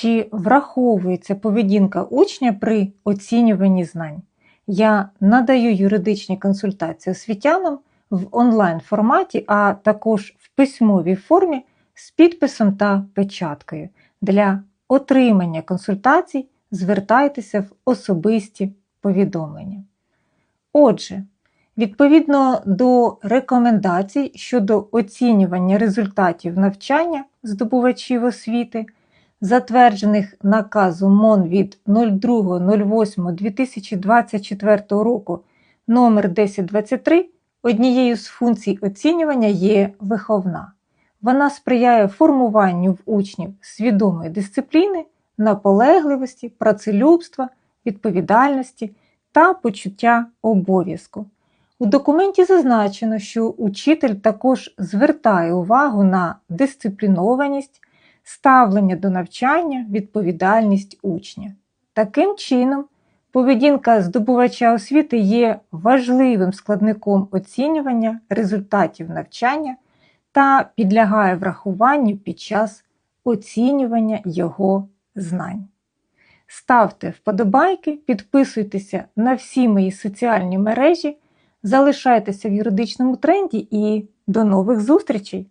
Чи враховується поведінка учня при оцінюванні знань? Я надаю юридичні консультації освітянам в онлайн форматі, а також в письмовій формі з підписом та печаткою. Для отримання консультацій звертайтеся в особисті повідомлення. Отже, відповідно до рекомендацій щодо оцінювання результатів навчання здобувачів освіти, затверджених наказом МОН від 02.08.2024 року номер 1023, однією з функцій оцінювання є виховна. Вона сприяє формуванню в учнів свідомої дисципліни, наполегливості, працелюбства, відповідальності та почуття обов'язку. У документі зазначено, що учитель також звертає увагу на дисциплінованість, ставлення до навчання, відповідальність учня. Таким чином, поведінка здобувача освіти є важливим складником оцінювання результатів навчання та підлягає врахуванню під час оцінювання його знань. Ставте вподобайки, підписуйтеся на всі мої соціальні мережі, залишайтеся в юридичному тренді і до нових зустрічей!